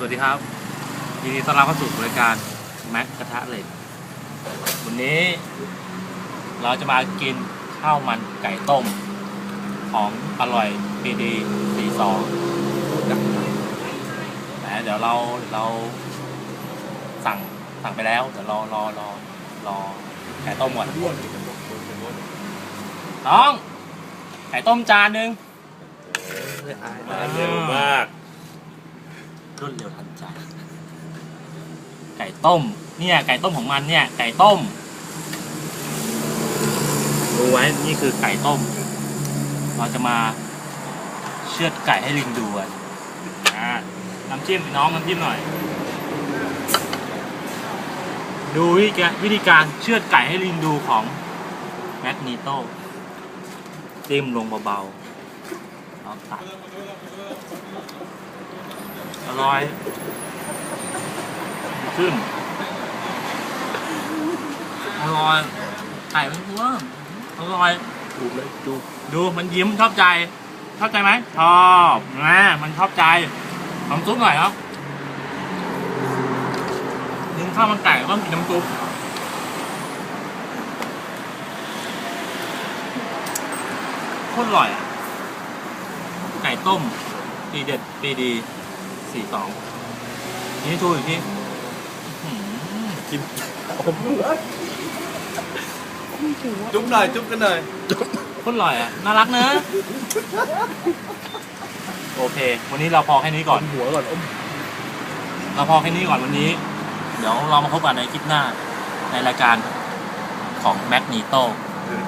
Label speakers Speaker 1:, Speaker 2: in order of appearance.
Speaker 1: สวัสดีครับยินดีต้อนรับเข้าสู่บรายการแม็กกระทะเหล็กวันนี้เราจะมากินข้าวมันไก่ต้ม ของอร่อยปีดีสี่สองแต่เดี๋ยวเราเราสั่งสั่งไปแล้วเดี๋ยวรอรอรอรอไก่ต้มก่อนน้อง ไก่ต้มจานหนึ่ง
Speaker 2: มาเร็วมาก
Speaker 1: รวดเร็วทันใจ ไก่ต้ม เนี่ย ไก่ต้มของมันเนี่ย ไก่ต้ม ดูไว้ นี่คือไก่ต้ม เราจะมาเชือดไก่ให้ลิงดูกันน้ำจิ้มน้องน้ำจิ้มหน่อย ดูวิธีการวิธีการเชือดไก่ให้ลิงดูของแมกนีโต้จิ้มลงเบาๆแล้วตัด ร่อยขึ้นอร่อยไก่มันเวิร์มอร่อย
Speaker 2: ดูเลยดู
Speaker 1: ดูมันยิ้มชอบใจชอบใจไหมชอบนะมันชอบใจน้ำซุปหน่อยครับกินข้าวมันไก่ก็ต้องกินน้ำซุปโคตรอร่อยอะไก่ต้มปีเด็ดปีดี สี่สองนี่ชูอีกทีอื้อหือ
Speaker 2: กินผมจุ๊บหน่อยจุ๊บกันหน่อย
Speaker 1: โคตรอร่อยอะ น่ารักเนอะโอเค วันนี้เราพอแค่นี้ก่อน
Speaker 2: หัวก่อนอม
Speaker 1: เราพอแค่นี้ก่อนวันนี้ เดี๋ยวเรามาพบกันในคลิปหน้าในรายการของแมกนีโต
Speaker 2: เออ